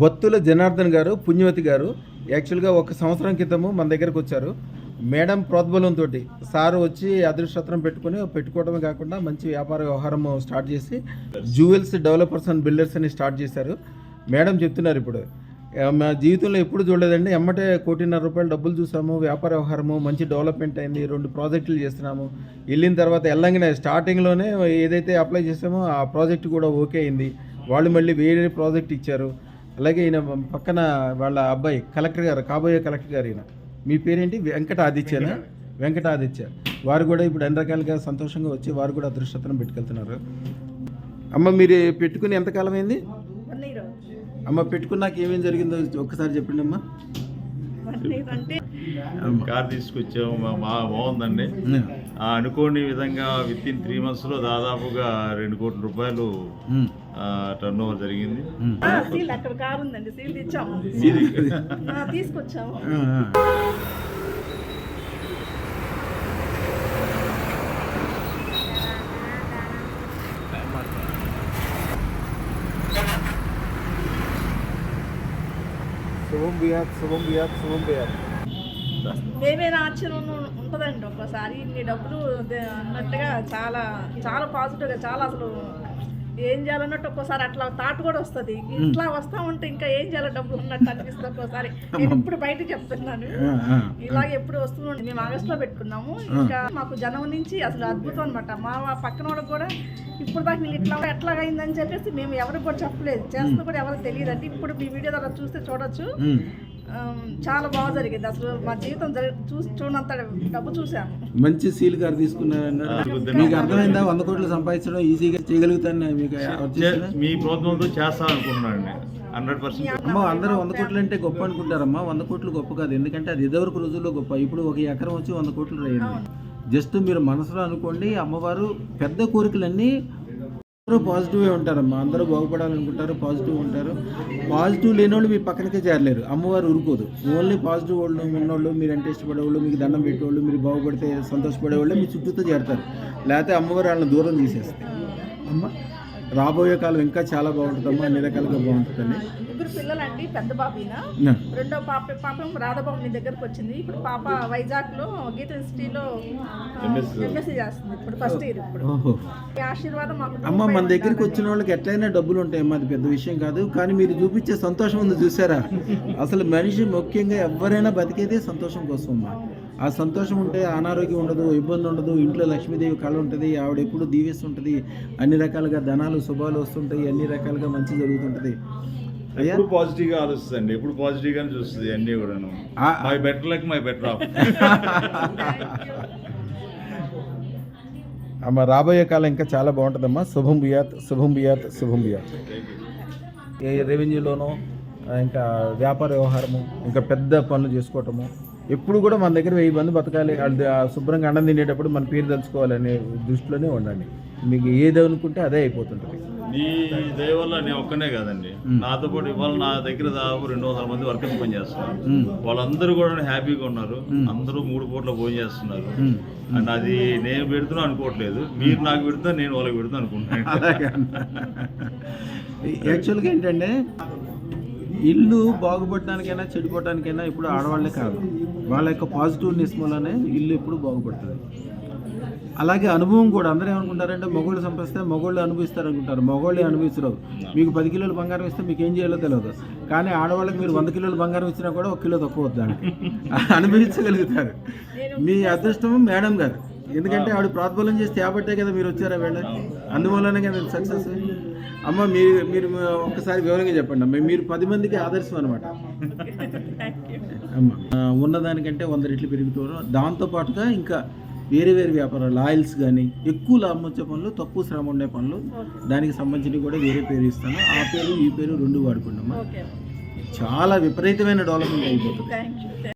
బొత్తుల జనార్దన్ గారు పుణ్యవతి గారు యాక్చువల్గా ఒక సంవత్సరం క్రితము మన దగ్గరకు వచ్చారు. మేడం ప్రోద్బలంతో సారు వచ్చి అదృష్టత్రం పెట్టుకొని పెట్టుకోవడమే కాకుండా మంచి వ్యాపార వ్యవహారం స్టార్ట్ చేసి జ్యువెల్స్ డెవలపర్స్ అండ్ బిల్డర్స్ అని స్టార్ట్ చేశారు. మేడం చెప్తున్నారు ఇప్పుడు. మా జీవితంలో ఎప్పుడు చూడలేదండి. ఎమ్మటే కోటిన్నర రూపాయలు డబ్బులు చూసాము వ్యాపార వ్యవహారము మంచి డెవలప్మెంట్ అయింది రెండు ప్రాజెక్టులు చేస్తున్నాము. వెళ్ళిన తర్వాత వెళ్ళంగానే స్టార్టింగ్లోనే ఏదైతే అప్లై చేసామో ఆ ప్రాజెక్ట్ కూడా ఓకే అయింది. వాళ్ళు మళ్ళీ వేరే ప్రాజెక్ట్ ఇచ్చారు. అలాగే ఈయన పక్కన వాళ్ళ అబ్బాయి కలెక్టర్ గారు కాబోయే కలెక్టర్ గారు ఈయన. మీ పేరేంటి? వెంకట ఆదిత్యనా? వెంకట. ఆదిత్య. వారు కూడా ఇప్పుడు అన్ని రకాలుగా సంతోషంగా వచ్చి వారు కూడా అదృష్టతను పెట్టుకెళ్తున్నారు. అమ్మ మీరు పెట్టుకుని ఎంతకాలం అయింది అమ్మ పెట్టుకున్నాక ఏమేం జరిగిందో ఒక్కసారి చెప్పండి అమ్మా. అంటే కార్ తీసుకొచ్చాము మా- బాగా బాగుందండి. ఆ అనుకోని విధంగా విత్ ఇన్ త్రీ మంత్స్లో దాదాపుగా రెండు కోట్ల రూపాయలు. టర్న్ ఓవర్ జరిగింది. ఆ, సీల్ అక్కడ కారు ఉందండి సీల్ తెచ్చాము. ఆ, తీసుకొచ్చాము. ఆ, ఆ. శుభం బియాత్ శుభం బియాత్ శుభం బియాత్ మేమేనా ఆశ్చర్యం ఉంటుందండి ఒక్కసారి ఇన్ని డబ్బులు అన్నట్టుగా చాలా చాలా పాజిటివ్గా చాలా అసలు ఏం చేయాలన్నట్టు ఒక్కోసారి అట్లా థాట్ కూడా వస్తుంది. ఇట్లా వస్తా ఉంటే ఇంకా ఏం చేయాలో డబ్బులు ఉన్నట్టు అనిపిస్తుంది ఒక్కోసారి. నేను ఇప్పుడు బయట చెప్తున్నాను. ఆ. ఇలాగే ఎప్పుడు వస్తుంది మేము ఆగస్ట్లో పెట్టుకున్నాము. ఇంకా మాకు జనం నుంచి అసలు అద్భుతం అనమాట మా పక్కన వాళ్ళకి కూడా ఇప్పుడు దాకా నేను ఇట్లా ఎట్లా అయిందని చెప్పేసి మేము ఎవరికి కూడా చెప్పలేదు. చేస్తున్నా కూడా ఎవరికి తెలియదు అంటే ఇప్పుడు మీ వీడియో ద్వారా చూస్తే చూడొచ్చు. చాలా బాగా జరిగింది. అసలు మా జీవితం చూసి చూడంత డబ్బు చూసాము మంచి సీల్ కార్ తీసుకున్నారన్నారు. మీకు అర్థమైందా? వంద కోట్లు సంపాదించడం ఈజీగా చేయగలుగుతాను మీకు? మీ ప్రోత్సాహంతో చేస్తాం అనుకుంటున్నాను హండ్రెడ్ పర్సెంట్. అమ్మ అందరూ వంద కోట్లు అంటే గొప్ప అనుకుంటారమ్మా. వంద కోట్లు గొప్ప కాదు. ఎందుకంటే అది ఇదివరకు రోజుల్లో గొప్ప. ఇప్పుడు ఒక ఎకరం వచ్చి వంద కోట్లు అయ్యింది జస్ట్ మీరు మనసులో అనుకోండి అమ్మవారు పెద్ద కోరికలన్నీ అందరూ పాజిటివే ఉంటారమ్మా. అందరూ బాగుపడాలనుకుంటారు పాజిటివ్ ఉంటారు. పాజిటివ్ లేని వాళ్ళు మీ పక్కనకే చేరలేరు. అమ్మవారు ఊరుకోదు. ఓన్లీ పాజిటివ్ వాళ్ళు ఉన్నోళ్ళు మీరు అంటే ఇష్టపడేవాళ్ళు మీకు దండం పెట్టేవాళ్ళు మీరు బాగుపడితే సంతోషపడేవాళ్ళు మీ చుట్టూతో చేరతారు. లేకపోతే అమ్మవారు వాళ్ళని దూరం తీసేస్తారు అమ్మ రాబోయే కాలం ఇంకా చాలా బాగుంటుందమ్మా అన్ని రకాలుగా బాగుంటుందండి ముగ్గురు పిల్లలండి పెద్ద బాబీనా? నా. రెండో పాప పాపం రాధాబాబు మీ దగ్గరకు వచ్చింది. ఇప్పుడు పాప వైజాగ్లో గీత ఇన్స్టిట్యూట్లో ఎంఎస్సీ చేస్తుంది ఇప్పుడు ఫస్ట్ ఇయర్ ఇప్పుడు. ఈ ఆశీర్వాదం మాకు అమ్మ మన దగ్గరికి వచ్చిన వాళ్ళకి ఎట్లయినా డబ్బులు ఉంటాయమ్మా అది పెద్ద విషయం కాదు. కానీ మీరు చూపించే సంతోషం ఉంది చూసారా? అసలు మనిషి ముఖ్యంగా ఎవరైనా బతికేదే సంతోషం కోసం అమ్మా ఆ సంతోషం ఉంటే అనారోగ్యం ఉండదు ఇబ్బంది ఉండదు ఇంట్లో లక్ష్మీదేవి కళ ఉంటుంది ఆవిడ ఎప్పుడు దీవిస్తుంటుంది అన్ని రకాలుగా ధనాలు శుభాలు వస్తుంటాయి అన్ని రకాలుగా మంచి జరుగుతుంటుంది. ఎప్పుడు పాజిటివ్గా ఆలోచిస్తుంది ఎప్పుడు పాజిటివ్ గానే చూస్తుంది అన్ని కూడాను. My better luck my better half అమ్మ రాబోయే కాలం ఇంకా చాలా బాగుంటుందమ్మా. శుభం బియాత్ శుభం బియాత్ శుభం బియాత్ ఏ రెవెన్యూలోనో ఇంకా వ్యాపార వ్యవహారము ఇంకా పెద్ద పనులు చేసుకోవటము ఎప్పుడు కూడా మన దగ్గర వెయ్యి మంది బతకాలి. శుభ్రంగా అన్నం తినేటప్పుడు మన పేరు తెలుసుకోవాలనే దృష్టిలోనే ఉండండి. మీకు ఏది అనుకుంటే అదే అయిపోతుంటుంది. నీ దయ వల్ల నేను ఒక్కనే కాదండి. నాతో పాటు ఇవాళ నా దగ్గర దాదాపు రెండు వందల మంది వర్కర్స్ పని చేస్తున్నారు. వాళ్ళందరూ కూడా హ్యాపీగా ఉన్నారు. అందరూ మూడు పూట్ల భోజనం చేస్తున్నారు. అండ్ అది నేను పెడుతున్నా అనుకోవట్లేదు. మీరు నాకు పెడుతున్నా నేను వాళ్ళకి పెడుతున్నా అనుకుంటున్నాను యాక్చువల్గా ఏంటంటే ఇల్లు బాగుపడడానికైనా చెడిపోవడానికైనా ఇప్పుడు ఆడవాళ్ళే కాదు. వాళ్ళ యొక్క పాజిటివ్నెస్ వల్లనే ఇల్లు ఎప్పుడు బాగుపడుతుంది. అలాగే అనుభవం కూడా అందరూ ఏమనుకుంటారంటే మగోళ్ళు సంపాదిస్తే మగోళ్ళు అనుభవిస్తారు అనుకుంటారు మగోళ్ళే అనుభవిస్తారు మీకు పది కిలోలు బంగారం ఇస్తే మీకు ఏం చేయాలో తెలియదు కానీ ఆడవాళ్ళకి మీరు వంద కిలోలు బంగారం ఇచ్చినా కూడా ఒక కిలో తక్కువ వద్దానికి అనుభవించగలుగుతారు. మీ అదృష్టం మేడం గారు. ఎందుకంటే ఆవిడ ప్రాతిఫలం చేసి తేబట్టే కదా మీరు వచ్చారా వేళ అందువల్లనే కదా సక్సెస్? అమ్మ మీరు మీరు ఒక్కసారి వివరంగా చెప్పండి అమ్మ. మీరు పది మందికి ఆదర్శం అనమాట అమ్మ ఉన్నదానికంటే వంద రెట్లు పెరుగుతారు దాంతో పాటుగా ఇంకా వేరే వేరే వ్యాపారాలు ఆయిల్స్ కానీ ఎక్కువ లాభం వచ్చే పనులు తక్కువ శ్రమ ఉండే పనులు దానికి సంబంధించినవి కూడా వేరే పేరు ఇస్తాను. ఆ పేరు ఈ పేరు రెండు ఓకే. చాలా విపరీతమైన డెవలప్మెంట్ అయిపోతుంది.